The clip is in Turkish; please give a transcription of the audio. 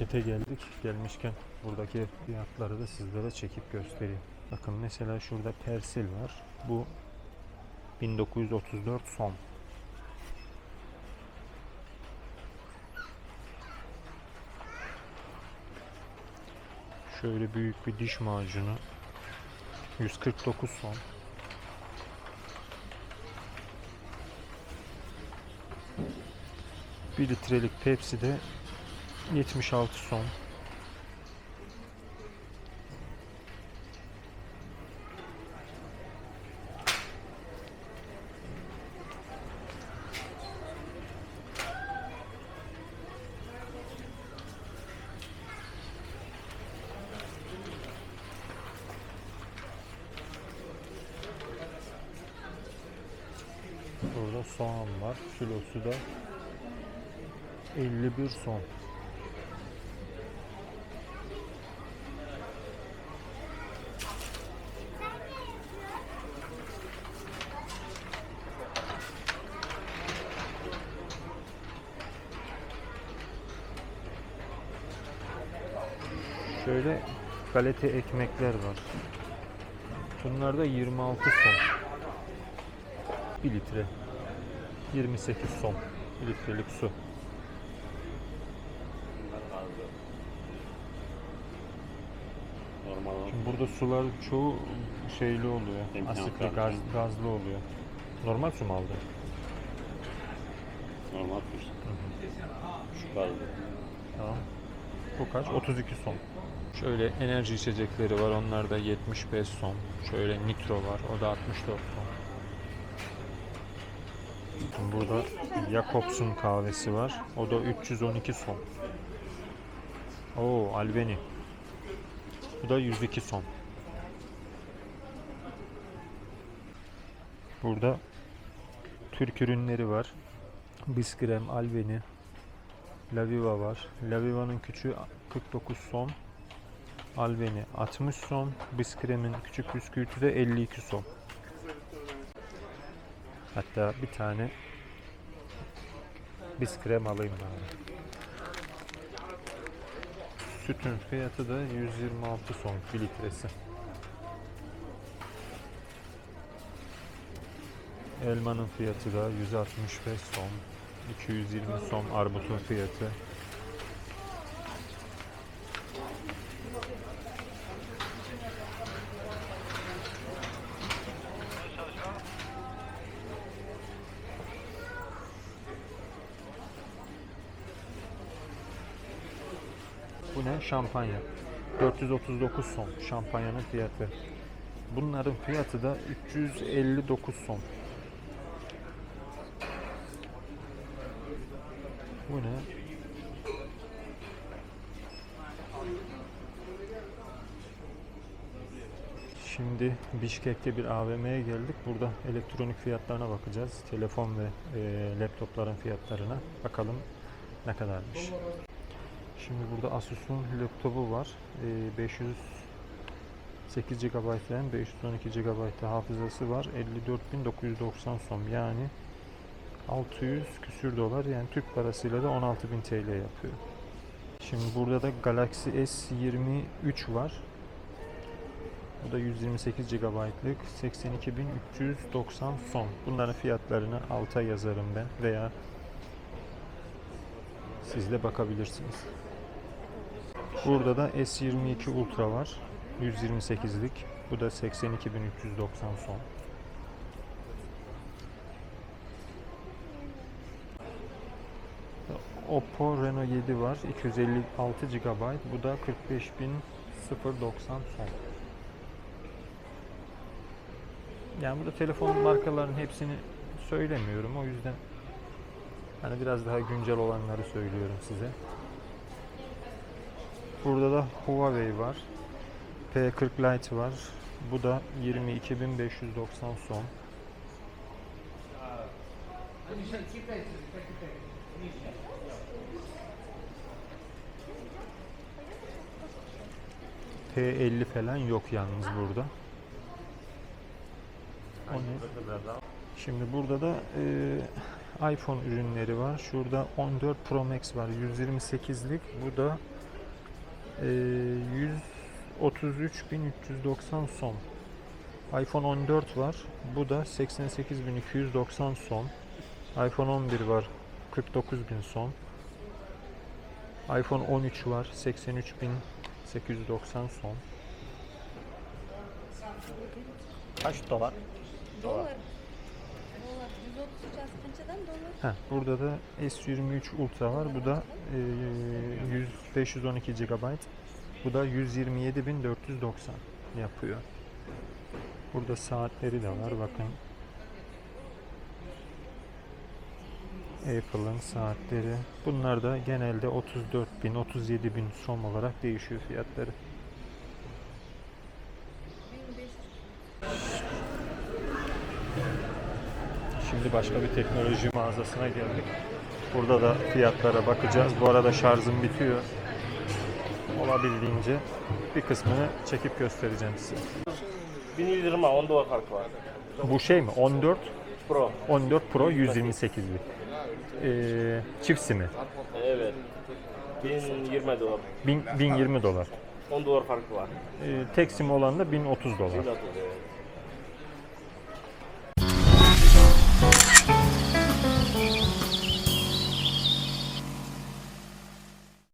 markete geldik. Gelmişken buradaki fiyatları da sizlere çekip göstereyim. Bakın mesela şurada Persil var. Bu 1934 son. Şöyle büyük bir diş macunu 149 son. Bir litrelik Pepsi de 76 son. Burada soğan var. Kilosu da 51 son. Şöyle galeta ekmekler var. Bunlar da 26 son. 1 litre. 28 son. 1 litrelik su. Şimdi burada sular çoğu şeyli oluyor. Asitli, gaz, gazlı oluyor. Normal su mu aldın? Normal kuş. Şu kaldı. Tamam. Bu kaç? 32 son. Şöyle enerji içecekleri var. Onlar da 75 son. Şöyle nitro var. O da 64 son. Burada Jacobs'un kahvesi var. O da 312 son. Oo, Albeni. Bu da 102 son. Burada Türk ürünleri var. Biskrem, Albeni, Laviva var. Laviva'nın küçüğü 49 son. Albeni 60 son. Biskrem'in küçük bisküviti de 52 son. Hatta bir tane biskrem alayım ben. Sütün fiyatı da 126 son 1 litresi. Elmanın fiyatı da 165 son. 220 son armutun fiyatı. Bu ne? Şampanya. 439 son şampanyanın fiyatı. Bunların fiyatı da 359 son. Bu ne? Şimdi Bişkek'te bir AVM'ye geldik. Burada elektronik fiyatlarına bakacağız. Telefon ve e, laptopların fiyatlarına. Bakalım ne kadarmış. Şimdi burada Asus'un laptopu var. E, 508 GB RAM, 512 GB hafızası var. 54.990 som yani 600 küsür dolar yani Türk parasıyla da 16.000 TL yapıyor. Şimdi burada da Galaxy S23 var. Bu da 128 GB'lık 82.390 son. Bunların fiyatlarını alta yazarım ben veya siz de bakabilirsiniz. Burada da S22 Ultra var. 128'lik. Bu da 82.390 son. Oppo Reno 7 var. 256 GB. Bu da 45.090 son. Yani burada telefon markalarının hepsini söylemiyorum. O yüzden hani biraz daha güncel olanları söylüyorum size. Burada da Huawei var. P40 Lite var. Bu da 22.590 son. P50 falan yok yalnız burada. O? Şimdi burada da e, iPhone ürünleri var. Şurada 14 Pro Max var 128'lik. Bu da 133.390 son. iPhone 14 var. Bu da 88.290 son. iPhone 11 var. 49.000 son. iPhone 13 var. 83.890 son. Kaç dolar? Dolar. Dolar. 130 askıncadan dolar. Heh, burada da S23 Ultra var. Bu da e, 100 512 GB. Bu da 127.490 yapıyor. Burada saatleri de var bakın. Apple'ın saatleri. Bunlar da genelde 34.000 37.000 som olarak değişiyor fiyatları. 1500. Şimdi başka bir teknoloji mağazasına geldik. Burada da fiyatlara bakacağız. Bu arada şarjım bitiyor. Olabildiğince bir kısmını çekip göstereceğim size. 1120 10 dolar farkı var. Bu şey mi? 14 Pro. 14 Pro 128'lik. Ee, çift simi. Evet. 1020 dolar. 1000, 1020 dolar. 10 dolar farkı var. Ee, tek sim olan da 1030 dolar. 1030 evet.